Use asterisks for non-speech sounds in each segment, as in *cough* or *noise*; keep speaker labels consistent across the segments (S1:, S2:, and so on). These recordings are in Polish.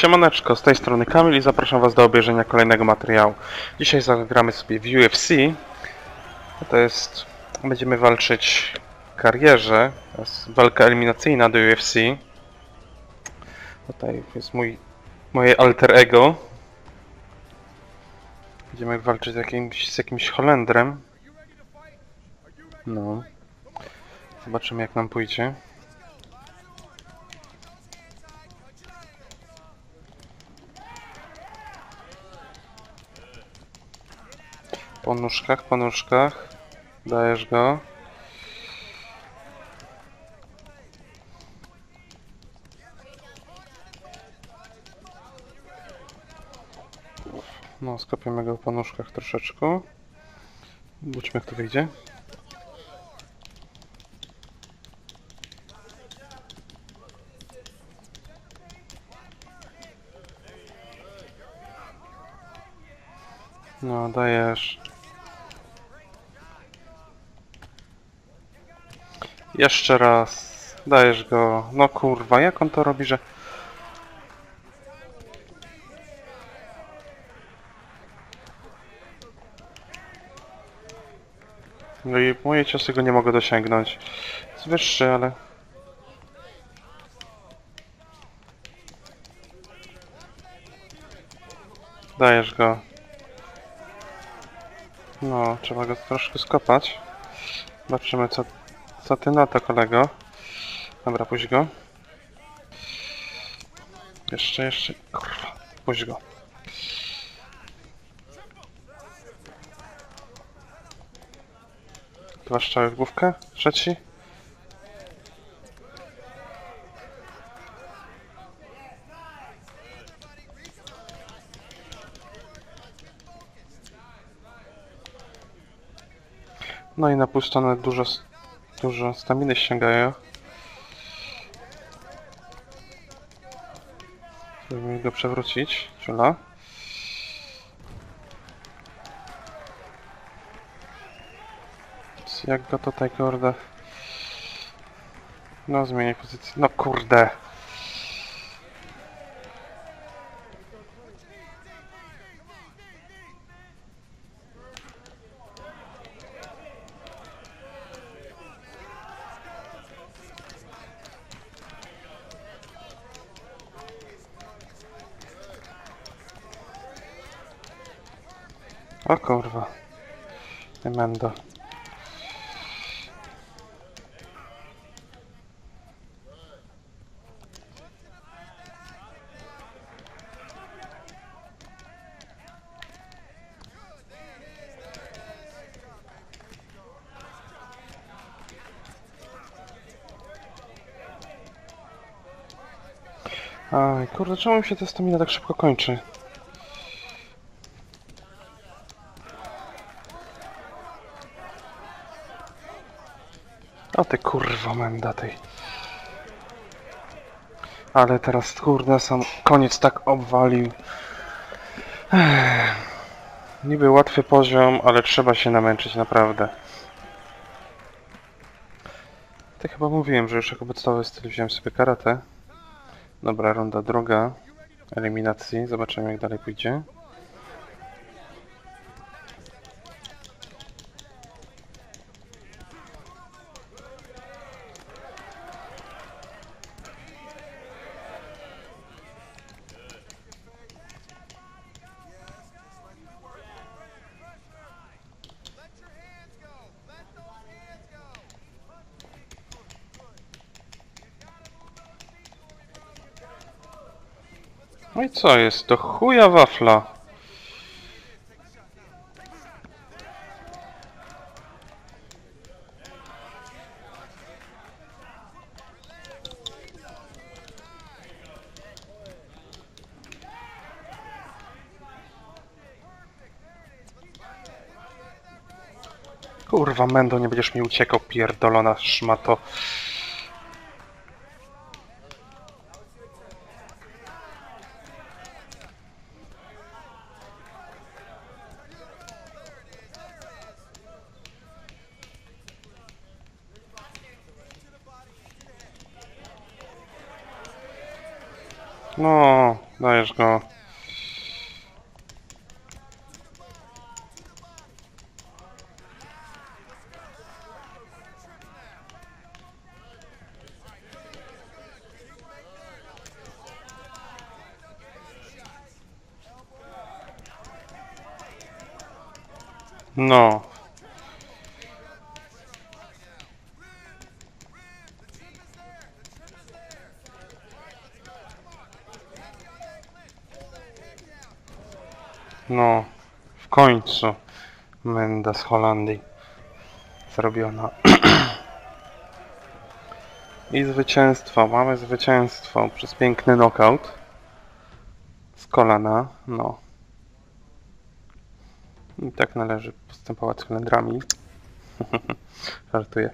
S1: Siemaneczko, z tej strony Kamil i zapraszam Was do obejrzenia kolejnego materiału. Dzisiaj zagramy sobie w UFC. To jest... Będziemy walczyć w karierze. To jest walka eliminacyjna do UFC. Tutaj jest mój... moje alter ego. Będziemy walczyć z jakimś, z jakimś Holendrem. No. Zobaczymy jak nam pójdzie. Po nóżkach, po nóżkach. Dajesz go. No, skopiemy go po nóżkach troszeczkę. Zobaczmy jak to wyjdzie. No, dajesz. Jeszcze raz. Dajesz go. No kurwa, jak on to robi, że... No i moje ciosy go nie mogę dosięgnąć. Jest wyższy, ale... Dajesz go. No, trzeba go troszkę skopać. Zobaczymy co, co ty na to kolego. Dobra, puść go. Jeszcze, jeszcze. Kurwa, puść go. Dwa strzały w główkę. Trzeci. No i napuszczone dużo, s- dużo staminy ściągają. Spróbujmy go przewrócić. Ciula. Jak go tutaj, kurde. No, zmienię pozycję. No, kurde. O kurwa. Emendo. Aj, kurde, czemu mi się ta stamina tak szybko kończy? O ty kurwa menda tej. Ale teraz kurde sam koniec tak obwalił. Ech. Niby łatwy poziom, ale trzeba się namęczyć naprawdę. To chyba mówiłem, że już jako podstawowy styl wziąłem sobie karate. Dobra, runda druga. Eliminacji. Zobaczymy jak dalej pójdzie. No i co jest? To chuja wafla. Kurwa, Mendo, nie będziesz mi uciekał, pierdolona szmato. No, Dajesz go. No. No, w końcu Menda z Holandii zrobiona. *clears throat* I zwycięstwo, mamy zwycięstwo przez piękny knockout z kolana, no. I tak należy postępować z Holendrami. *laughs* Żartuję.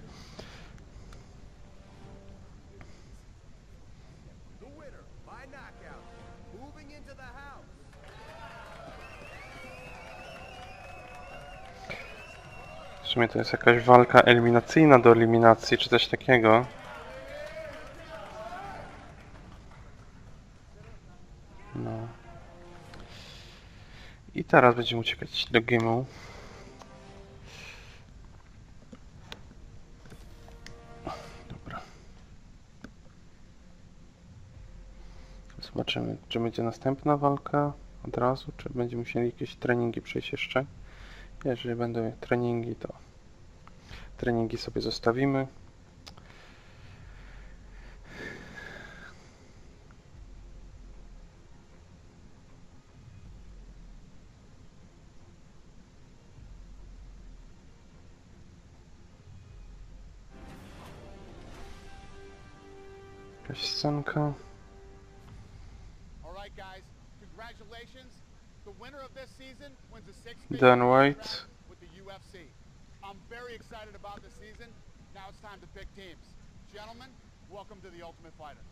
S1: Sumie to jest jakaś walka eliminacyjna do eliminacji, czy coś takiego. No. I teraz będziemy uciekać do game'u. Zobaczymy, czy będzie następna walka od razu, czy będziemy musieli jakieś treningi przejść jeszcze. Jeżeli będą treningi, to treningi sobie zostawimy. Jakaś scenka. Dan White.
S2: I'm very excited about the season. Now it's time to pick teams. Gentlemen, welcome to the Ultimate Fighter.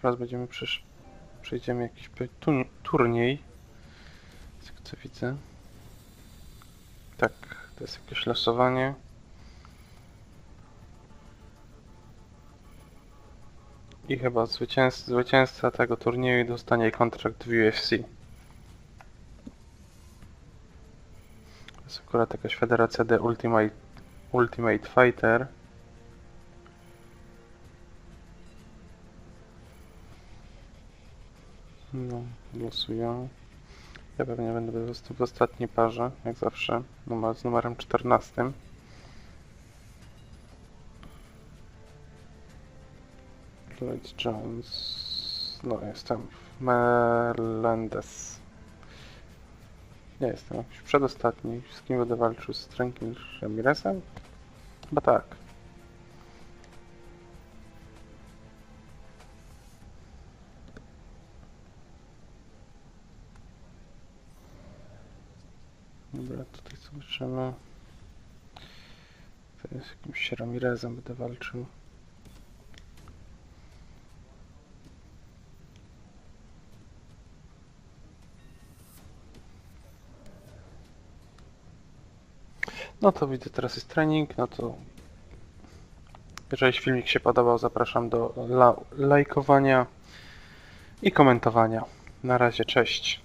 S1: Teraz będziemy przesz... przejdziemy jakiś turniej. Tego co widzę. Tak, to jest jakieś losowanie. I chyba zwycięzca tego turnieju dostanie kontrakt w UFC. Jest akurat jakaś federacja The Ultimate, Ultimate Fighter. No, głosuję. Ja pewnie będę w ostatniej parze, jak zawsze, numer, z numerem 14. Lloyd Jones. No, jestem Melendez. Nie jestem jakiś przedostatni. Z kim będę walczył? Z Tranquil Ramirezem? Chyba tak. Dobra, tutaj zobaczymy. To jest jakimś Ramirezem będę walczył. No to widzę, teraz jest trening, no to jeżeli filmik się podobał, zapraszam do la lajkowania i komentowania. Na razie, cześć.